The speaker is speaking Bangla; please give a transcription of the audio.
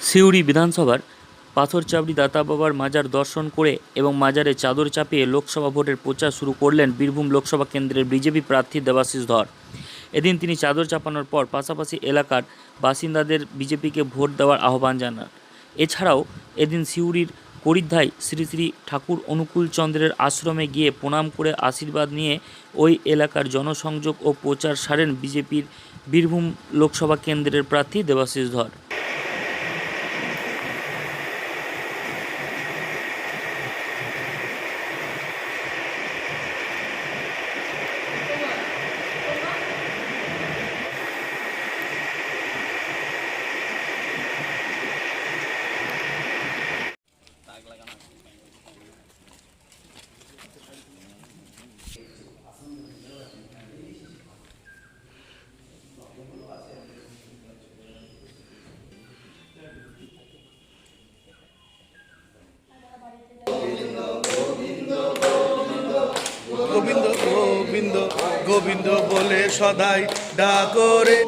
সিউড়ি বিধানসভার পাথরচাবড়ি দাতা বাবার মাজার দর্শন করে এবং মাজারে চাদর চাপিয়ে লোকসভা ভোটের প্রচার শুরু করলেন বীরভূম লোকসভা কেন্দ্রের বিজেপি প্রার্থী দেবাশিস ধর। এদিন তিনি চাদর চাপানোর পর পাশাপাশি এলাকার বাসিন্দাদের বিজেপিকে ভোট দেওয়ার আহ্বান জানান। এছাড়াও এদিন সিউড়ির করিধ্যায় শ্রী শ্রী ঠাকুর অনুকূলচন্দ্রের আশ্রমে গিয়ে প্রণাম করে আশীর্বাদ নিয়ে ওই এলাকার জনসংযোগ ও প্রচার সারেন বিজেপির বীরভূম লোকসভা কেন্দ্রের প্রার্থী দেবাশিস ধর। গোবিন্দ গোবিন্দ গোবিন্দ বলে সদাই ডাকরে